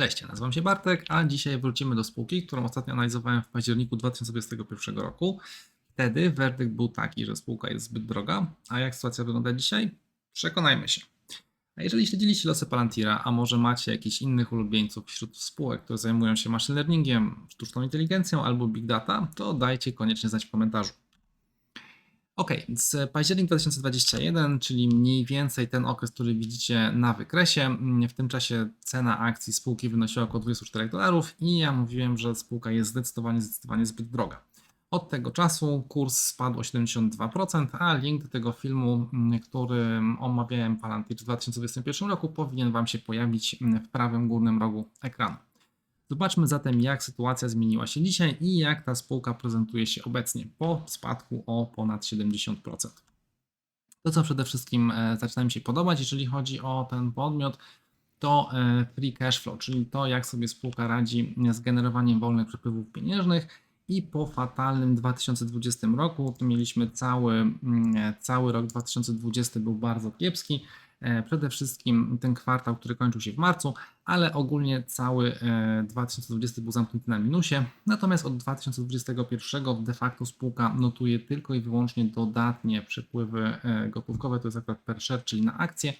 Cześć, nazywam się Bartek, a dzisiaj wrócimy do spółki, którą ostatnio analizowałem w październiku 2021 roku. Wtedy werdykt był taki, że spółka jest zbyt droga, a jak sytuacja wygląda dzisiaj? Przekonajmy się. A jeżeli śledziliście losy Palantira, a może macie jakichś innych ulubieńców wśród spółek, które zajmują się machine learningiem, sztuczną inteligencją albo big data, to dajcie koniecznie znać w komentarzu. Ok, z październik 2021, czyli mniej więcej ten okres, który widzicie na wykresie. Mm, W tym czasie cena akcji spółki wynosiła około 24 dolarów i ja mówiłem, że spółka jest zdecydowanie, zdecydowanie zbyt droga. Od tego czasu kurs spadł o 72%, a link do tego filmu, mm, który omawiałem Palantir w 2021 roku, powinien Wam się pojawić mm, w prawym górnym rogu ekranu. Zobaczmy zatem, jak sytuacja zmieniła się dzisiaj i jak ta spółka prezentuje się obecnie po spadku o ponad 70%. To, co przede wszystkim e, zaczyna mi się podobać, jeżeli chodzi o ten podmiot, to e, free cash flow, czyli to, jak sobie spółka radzi z generowaniem wolnych przepływów pieniężnych. I po fatalnym 2020 roku, to mieliśmy cały, mm, e, cały rok 2020 był bardzo kiepski. E, Przede wszystkim ten kwartał, który kończył się w marcu, ale ogólnie cały e, 2020 był zamknięty na minusie. Natomiast od 2021 de facto spółka notuje tylko i wyłącznie dodatnie przepływy e, gotówkowe, to jest akurat per share, czyli na akcje.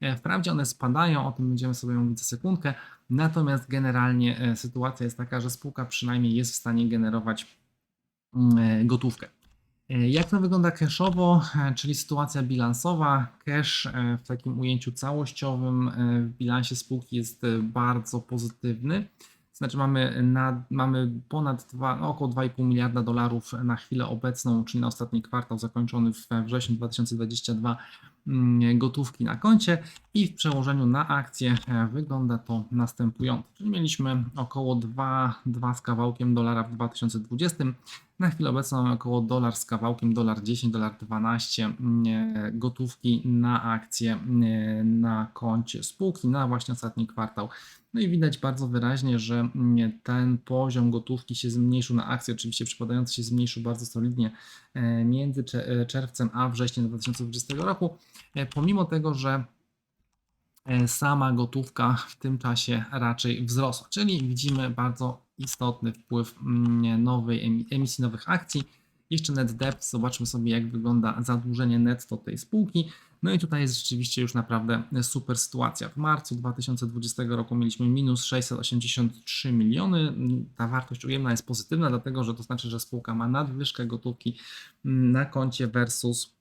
E, Wprawdzie one spadają, o tym będziemy sobie mówić za sekundkę, natomiast generalnie e, sytuacja jest taka, że spółka przynajmniej jest w stanie generować mm, e, gotówkę. E, Jak to wygląda cashowo, E, czyli sytuacja bilansowa? Cash e, w takim ujęciu całościowym w bilansie spółki jest bardzo pozytywny. Znaczy mamy, na, mamy ponad 2, no około 2,5 miliarda dolarów na chwilę obecną, czyli na ostatni kwartał zakończony w wrześniu 2022 mm, gotówki na koncie i w przełożeniu na akcje e, wygląda to następująco. Czyli mieliśmy około 2, 2 z kawałkiem dolara w 2020. Na chwilę obecną mamy około dolar z kawałkiem, dolar 10, dolar 12 mm, e, gotówki na akcje e, na koncie spółki na właśnie ostatni kwartał. No i widać bardzo wyraźnie, że mm, ten poziom gotówki się zmniejszył na akcje, oczywiście przypadający się zmniejszył bardzo solidnie między cze- czerwcem a wrześniem 2020 roku, pomimo tego, że e, sama gotówka w tym czasie raczej wzrosła, czyli widzimy bardzo istotny wpływ mm, nowej emi- emisji nowych akcji. Jeszcze net debt, zobaczmy sobie jak wygląda zadłużenie netto tej spółki. No i tutaj jest rzeczywiście już naprawdę super sytuacja. W marcu 2020 roku mieliśmy minus 683 miliony. Ta wartość ujemna jest pozytywna, dlatego że to znaczy, że spółka ma nadwyżkę gotówki mm, na koncie versus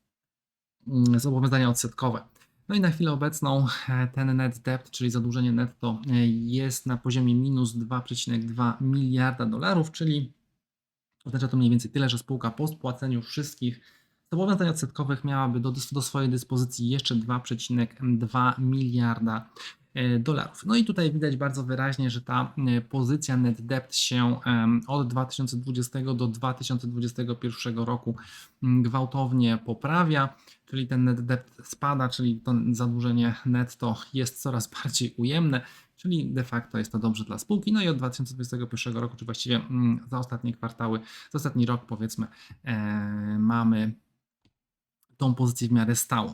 zobowiązania odsetkowe. No i na chwilę obecną e, ten net debt, czyli zadłużenie netto e, jest na poziomie minus 2,2 miliarda dolarów, czyli oznacza to mniej więcej tyle, że spółka po spłaceniu wszystkich zobowiązań odsetkowych miałaby do, do swojej dyspozycji jeszcze 2,2 miliarda e, dolarów. No i tutaj widać bardzo wyraźnie, że ta e, pozycja net debt się od 2020 do 2021 roku mm, gwałtownie poprawia, czyli ten net debt spada, czyli to zadłużenie netto jest coraz bardziej ujemne, czyli de facto jest to dobrze dla spółki. No i od 2021 roku, czy właściwie mm, za ostatnie kwartały, za ostatni rok powiedzmy, e, mamy tą pozycję w miarę stałą.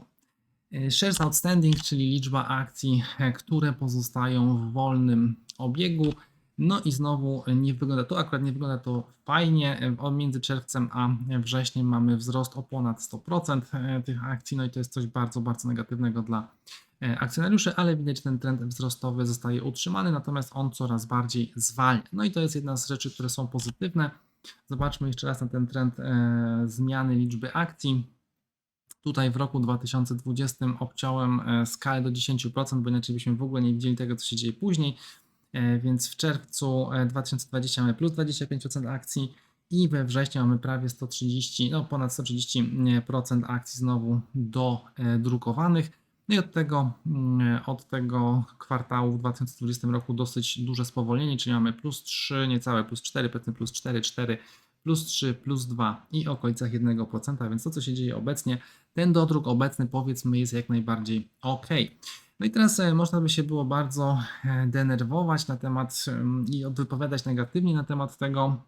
E, Shares outstanding, czyli liczba akcji, e, które pozostają w wolnym obiegu. No i znowu nie wygląda to, akurat nie wygląda to fajnie. E, Między czerwcem a wrześniem mamy wzrost o ponad 100% e, tych akcji, no i to jest coś bardzo, bardzo negatywnego dla akcjonariuszy, ale widać, że ten trend wzrostowy zostaje utrzymany, natomiast on coraz bardziej zwalnia. No i to jest jedna z rzeczy, które są pozytywne. Zobaczmy jeszcze raz na ten trend zmiany liczby akcji. Tutaj w roku 2020 obciąłem e, skalę do 10%, bo inaczej byśmy w ogóle nie widzieli tego, co się dzieje później. E, Więc w czerwcu e, 2020 mamy plus 25% akcji i we wrześniu mamy prawie 130, no ponad 130% akcji znowu do e, drukowanych. No i od tego, mm, od tego kwartału w 2020 roku dosyć duże spowolnienie, czyli mamy plus 3, niecałe plus 4, powiedzmy plus 4, 4, plus 3, plus 2 i okolicach 1%, więc to co się dzieje obecnie, ten dodruk obecny powiedzmy jest jak najbardziej ok. No i teraz e, można by się było bardzo e, denerwować na temat em, i wypowiadać negatywnie na temat tego,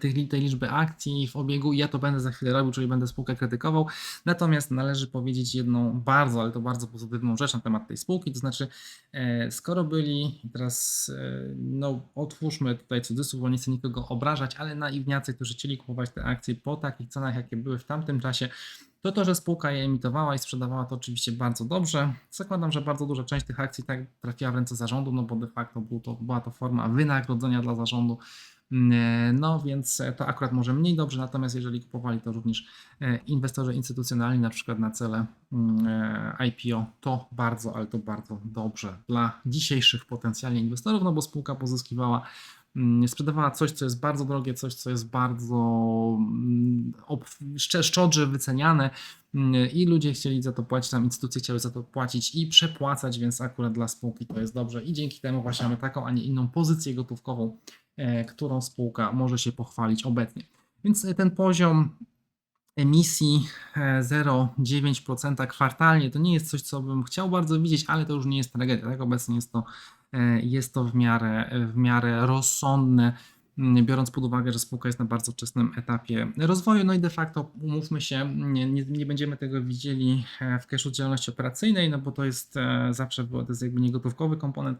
tych, tej liczby akcji w obiegu. Ja to będę za chwilę robił, czyli będę spółkę krytykował. Natomiast należy powiedzieć jedną bardzo, ale to bardzo pozytywną rzecz na temat tej spółki. To znaczy, e, skoro byli, teraz e, no, otwórzmy tutaj cudzysłów, bo nie chcę nikogo obrażać, ale naiwniacy, którzy chcieli kupować te akcje po takich cenach, jakie były w tamtym czasie, to to, że spółka je emitowała i sprzedawała, to oczywiście bardzo dobrze. Zakładam, że bardzo duża część tych akcji tak trafiła w ręce zarządu, no bo de facto był to, była to forma wynagrodzenia dla zarządu. Mm, No więc to akurat może mniej dobrze, natomiast jeżeli kupowali to również e, inwestorzy instytucjonalni, na przykład na cele mm, e, IPO, to bardzo, ale to bardzo dobrze dla dzisiejszych potencjalnie inwestorów, no bo spółka pozyskiwała mm, sprzedawała coś, co jest bardzo drogie, coś, co jest bardzo szczodrze wyceniane i ludzie chcieli za to płacić, tam instytucje chciały za to płacić i przepłacać, więc akurat dla spółki to jest dobrze. I dzięki temu właśnie mamy taką, a nie inną pozycję gotówkową, e, którą spółka może się pochwalić obecnie. Więc e, ten poziom emisji e, 0,9% kwartalnie to nie jest coś, co bym chciał bardzo widzieć, ale to już nie jest tragedia. Tak? Obecnie jest to, e, jest to w, miarę, w miarę rozsądne, biorąc pod uwagę, że spółka jest na bardzo wczesnym etapie rozwoju. No i de facto, umówmy się, nie, nie, będziemy tego widzieli e, w cashu działalności operacyjnej, no bo to jest e, zawsze to jest jakby niegotówkowy komponent.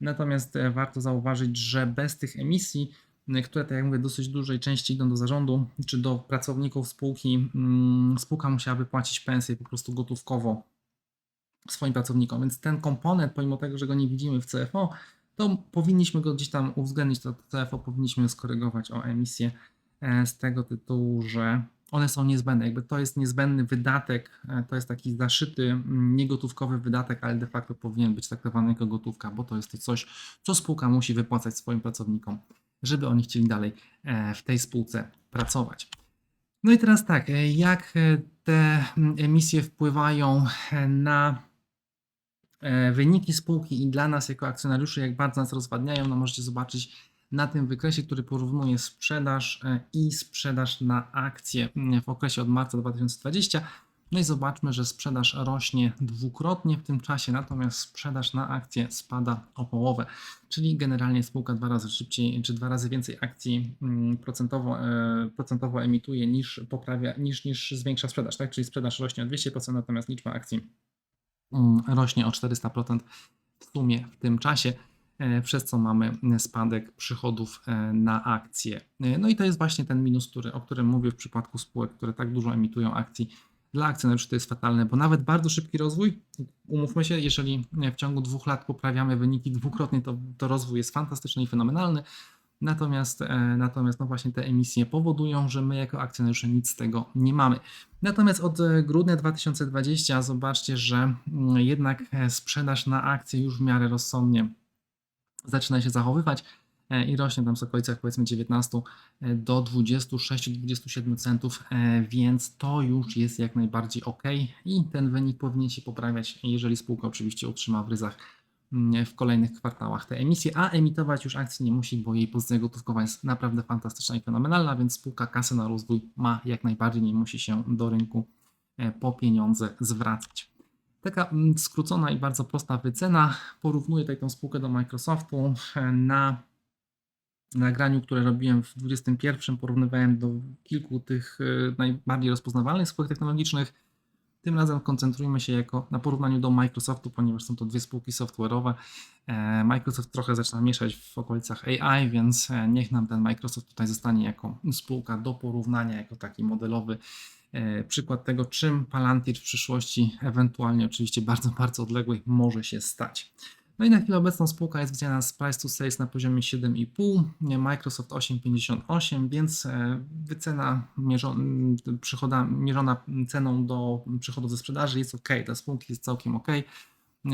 Natomiast e, warto zauważyć, że bez tych emisji, m, które, tak jak mówię, dosyć dużej części idą do zarządu czy do pracowników spółki, mm, spółka musiałaby płacić pensję po prostu gotówkowo swoim pracownikom. Więc ten komponent, pomimo tego, że go nie widzimy w CFO, to powinniśmy go gdzieś tam uwzględnić, to CFO powinniśmy skorygować o emisję e, z tego tytułu, że one są niezbędne. Jakby to jest niezbędny wydatek, e, to jest taki zaszyty, mm, niegotówkowy wydatek, ale de facto powinien być traktowany jako gotówka, bo to jest coś, co spółka musi wypłacać swoim pracownikom, żeby oni chcieli dalej e, w tej spółce pracować. No i teraz tak, e, jak te mm, emisje wpływają na wyniki spółki i dla nas jako akcjonariuszy, jak bardzo nas rozwadniają, no możecie zobaczyć na tym wykresie, który porównuje sprzedaż e, i sprzedaż na akcje mm, w okresie od marca 2020. No i zobaczmy, że sprzedaż rośnie dwukrotnie w tym czasie, natomiast sprzedaż na akcje spada o połowę, czyli generalnie spółka dwa razy szybciej, czy dwa razy więcej akcji mm, procentowo, e, procentowo emituje niż poprawia, niż, niż zwiększa sprzedaż, tak? Czyli sprzedaż rośnie o 200%, natomiast liczba akcji mm, rośnie o 400% w sumie w tym czasie, e, przez co mamy spadek przychodów e, na akcje. E, No i to jest właśnie ten minus, który, o którym mówię w przypadku spółek, które tak dużo emitują akcji. Dla akcjonariuszy to jest fatalne, bo nawet bardzo szybki rozwój, umówmy się, jeżeli w ciągu dwóch lat poprawiamy wyniki dwukrotnie, to, to rozwój jest fantastyczny i fenomenalny. Natomiast, e, natomiast no właśnie te emisje powodują, że my jako akcjonariusze nic z tego nie mamy. Natomiast od e, grudnia 2020 zobaczcie, że mm, jednak e, sprzedaż na akcje już w miarę rozsądnie zaczyna się zachowywać e, i rośnie tam w okolicach powiedzmy 19 e, do 26-27 centów, e, więc to już jest jak najbardziej ok i ten wynik powinien się poprawiać, jeżeli spółka oczywiście utrzyma w ryzach mm, w kolejnych kwartałach te emisje, a emitować już akcji nie musi, bo jej pozycja gotówkowa jest naprawdę fantastyczna i fenomenalna, więc spółka kasę na rozwój ma jak najbardziej, nie musi się do rynku po pieniądze zwracać. Taka mm, skrócona i bardzo prosta wycena. Porównuję tutaj tą spółkę do Microsoftu. Na nagraniu, które robiłem w 21, porównywałem do kilku tych e, najbardziej rozpoznawalnych spółek technologicznych. Tym razem koncentrujmy się jako na porównaniu do Microsoftu, ponieważ są to dwie spółki software'owe. E, Microsoft trochę zaczyna mieszać w okolicach AI, więc e, niech nam ten Microsoft tutaj zostanie jako spółka do porównania, jako taki modelowy przykład tego, czym Palantir w przyszłości, ewentualnie oczywiście bardzo, bardzo odległej, może się stać. No i na chwilę obecną spółka jest widziana z price to sales na poziomie 7,5, nie, Microsoft 8,58, więc e, wycena mierzona, mierzona ceną do przychodu ze sprzedaży jest ok, dla spółki jest całkiem ok, e,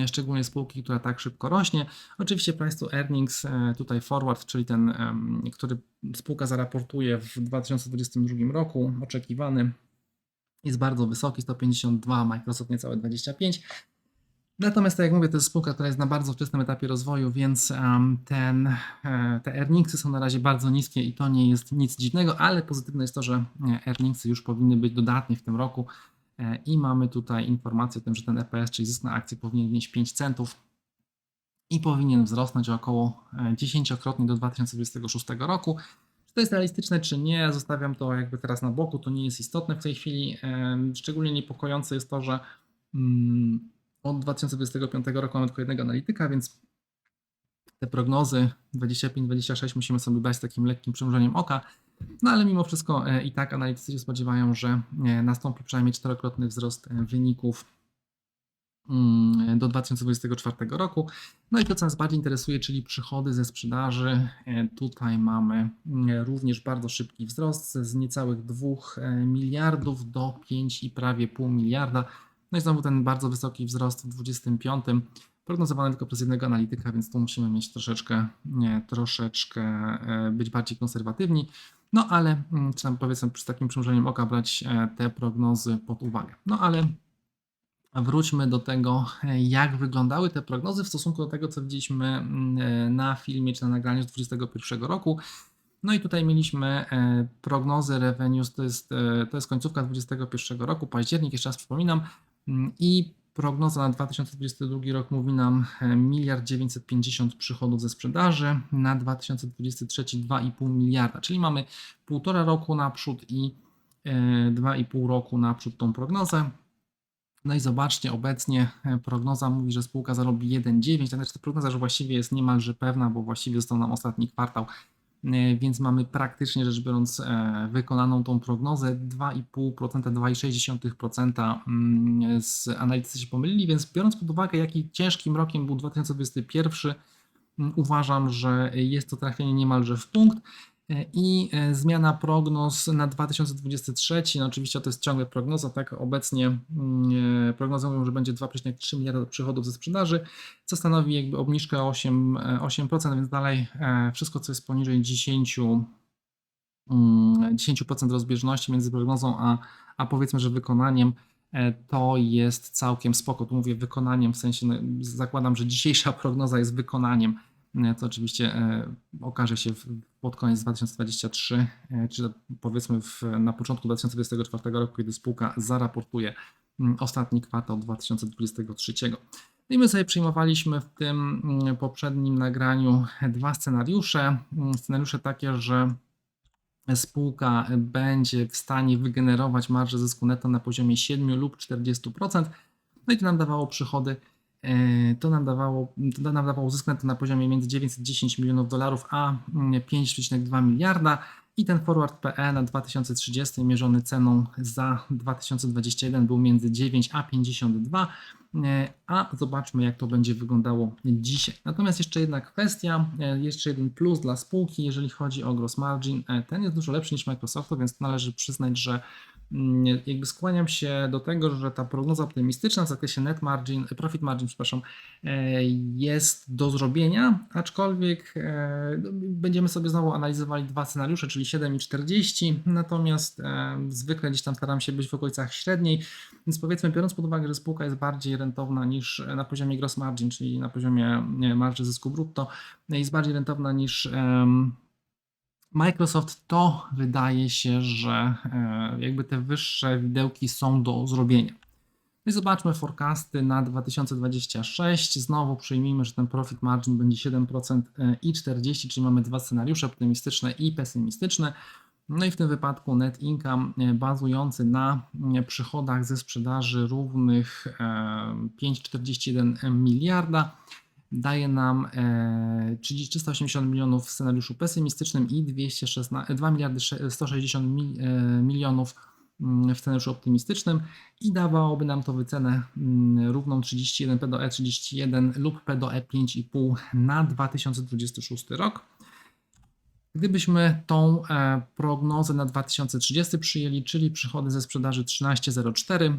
szczególnie spółki, która tak szybko rośnie. Oczywiście price to earnings, e, tutaj forward, czyli ten, który spółka zaraportuje w 2022 roku, oczekiwany jest bardzo wysoki, 152, Microsoft niecałe 25. Natomiast, tak jak mówię, to jest spółka, która jest na bardzo wczesnym etapie rozwoju, więc em, ten, e, te earningsy są na razie bardzo niskie i to nie jest nic dziwnego, ale pozytywne jest to, że e, earningsy już powinny być dodatnie w tym roku e, i mamy tutaj informację o tym, że ten EPS, czyli zysk na akcję powinien wnieść 5 centów i powinien wzrosnąć około e, 10-krotnie do 2026 roku. Czy to jest realistyczne, czy nie, zostawiam to jakby teraz na boku, to nie jest istotne w tej chwili. Szczególnie niepokojące jest to, że mm, od 2025 roku mamy tylko jednego analityka, więc te prognozy 25-26 musimy sobie brać z takim lekkim przymrużeniem oka. No ale mimo wszystko e, i tak analitycy się spodziewają, że e, nastąpi przynajmniej czterokrotny wzrost e, wyników do 2024 roku. No i to, co nas bardziej interesuje, czyli przychody ze sprzedaży. E, Tutaj mamy mm, również bardzo szybki wzrost z niecałych 2 e, miliardów do 5 i prawie pół miliarda. No i znowu ten bardzo wysoki wzrost w 2025, prognozowany tylko przez jednego analityka, więc tu musimy mieć troszeczkę, nie, troszeczkę e, być bardziej konserwatywni. No ale mm, trzeba powiedzmy przy takim przymrużeniem oka brać te prognozy pod uwagę. No ale wróćmy do tego, e, jak wyglądały te prognozy w stosunku do tego, co widzieliśmy mm, e, na filmie czy na nagraniu z 2021 roku. No i tutaj mieliśmy e, prognozy revenues, to jest, to jest końcówka 2021 roku, październik, jeszcze raz przypominam, Mm, i prognoza na 2022 rok mówi nam e, miliard 950 przychodów ze sprzedaży, na 2023 2,5 miliarda, czyli mamy półtora roku naprzód i e, 2,5 roku naprzód tą prognozę. No i zobaczcie, obecnie e, prognoza mówi, że spółka zarobi 1,9, to znaczy ta prognoza, że właściwie jest niemalże pewna, bo właściwie został nam ostatni kwartał, e, więc mamy praktycznie rzecz biorąc e, wykonaną tą prognozę 2,5%, 2,6% mm, z analitycy się pomylili, więc biorąc pod uwagę, jaki ciężkim rokiem był 2021, mm, uważam, że jest to trafienie niemalże w punkt. E, I e, zmiana prognoz na 2023, no oczywiście to jest ciągle prognoza, tak? Obecnie mm, e, prognozy mówią, że będzie 2,3 miliarda przychodów ze sprzedaży, co stanowi jakby obniżkę o 8, e, 8%, więc dalej e, wszystko co jest poniżej 10, mm, 10% rozbieżności między prognozą a, a powiedzmy, że wykonaniem e, to jest całkiem spoko. Tu mówię wykonaniem, w sensie no, zakładam, że dzisiejsza prognoza jest wykonaniem E, to oczywiście e, okaże się pod koniec 2023, e, czy powiedzmy w, na początku 2024 roku, kiedy spółka zaraportuje mm, ostatni kwartał 2023. No i my sobie przyjmowaliśmy w tym mm, poprzednim nagraniu dwa scenariusze. Mm, Scenariusze takie, że spółka będzie w stanie wygenerować marżę zysku netto na poziomie 7 lub 40%. No i to nam dawało przychody E, to nam dawało, to nam dawało zysk na poziomie między 910 milionów dolarów a 5,2 mm, miliarda. I ten forward PE na 2030 mierzony ceną za 2021 był między 9 a 52, e, a zobaczmy jak to będzie wyglądało dzisiaj. Natomiast jeszcze jedna kwestia, e, jeszcze jeden plus dla spółki, jeżeli chodzi o gross margin, ten jest dużo lepszy niż Microsoftu, więc należy przyznać, że jakby skłaniam się do tego, że ta prognoza optymistyczna w zakresie net margin, profit margin, przepraszam, e, jest do zrobienia, aczkolwiek e, no, będziemy sobie znowu analizowali dwa scenariusze, czyli 7 i 40, natomiast e, zwykle gdzieś tam staram się być w okolicach średniej, więc powiedzmy, biorąc pod uwagę, że spółka jest bardziej rentowna niż na poziomie gross margin, czyli na poziomie marży zysku brutto, jest bardziej rentowna niż Microsoft to wydaje się, że e, jakby te wyższe widełki są do zrobienia. No i zobaczmy forecasty na 2026. Znowu przyjmijmy, że ten profit margin będzie 7% e, i 40%, czyli mamy dwa scenariusze optymistyczne i pesymistyczne. No i w tym wypadku net income e, bazujący na przychodach ze sprzedaży równych 5,41 miliarda daje nam 380 milionów w scenariuszu pesymistycznym i 216, 2 miliardy 160 e, milionów mm, w scenariuszu optymistycznym i dawałoby nam to wycenę mm, równą 31 P do E31 lub P do E5,5 na 2026 rok. Gdybyśmy tą e, prognozę na 2030 przyjęli, czyli przychody ze sprzedaży 13,04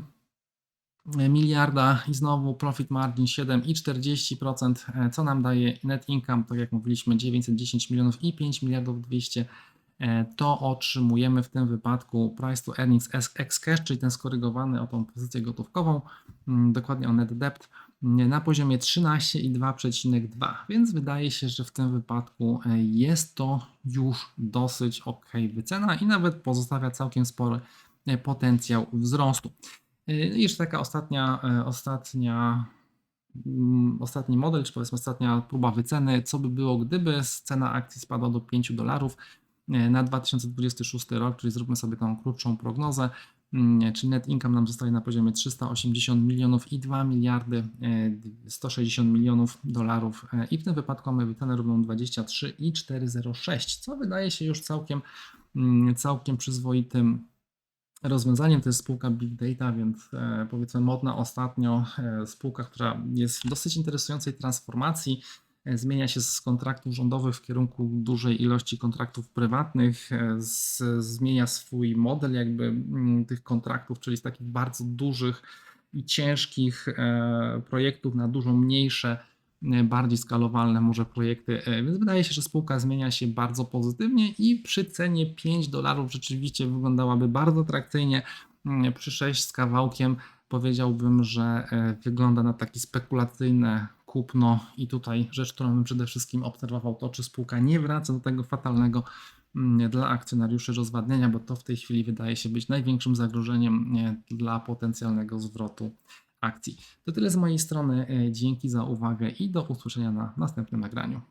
miliarda i znowu profit margin 7,40%, e, co nam daje net income, tak jak mówiliśmy 910 milionów i 5 miliardów 200 e, to otrzymujemy w tym wypadku price to earnings ex cash, czyli ten skorygowany o tą pozycję gotówkową, mm, dokładnie o net debt mm, na poziomie 13,2,2, więc wydaje się, że w tym wypadku e, jest to już dosyć ok wycena i nawet pozostawia całkiem spory potencjał wzrostu. I jeszcze taka ostatnia, e, ostatnia, mm, ostatni model, czy powiedzmy ostatnia próba wyceny, co by było, gdyby cena akcji spadła do 5 dolarów. e, na 2026 rok, czyli zróbmy sobie tą krótszą prognozę, mm, czyli net income nam zostaje na poziomie 380 milionów i 2 miliardy e, 160 milionów dolarów i w tym wypadku mamy wycenę równą 23 i 406, co wydaje się już całkiem, mm, całkiem przyzwoitym rozwiązaniem. To jest spółka Big Data, więc e, powiedzmy modna ostatnio e, spółka, która jest w dosyć interesującej transformacji. E, Zmienia się z kontraktów rządowych w kierunku dużej ilości kontraktów prywatnych, z, zmienia swój model jakby mm, tych kontraktów, czyli z takich bardzo dużych i ciężkich projektów na dużo mniejsze, bardziej skalowalne może projekty. E, Więc wydaje się, że spółka zmienia się bardzo pozytywnie i przy cenie 5 dolarów rzeczywiście wyglądałaby bardzo atrakcyjnie. Mm, Przy 6 z kawałkiem powiedziałbym, że e, wygląda na takie spekulacyjne kupno i tutaj rzecz, którą bym przede wszystkim obserwował to, czy spółka nie wraca do tego fatalnego mm, dla akcjonariuszy rozwadniania, bo to w tej chwili wydaje się być największym zagrożeniem nie, dla potencjalnego zwrotu akcji. To tyle z mojej strony. E, Dzięki za uwagę i do usłyszenia na następnym nagraniu.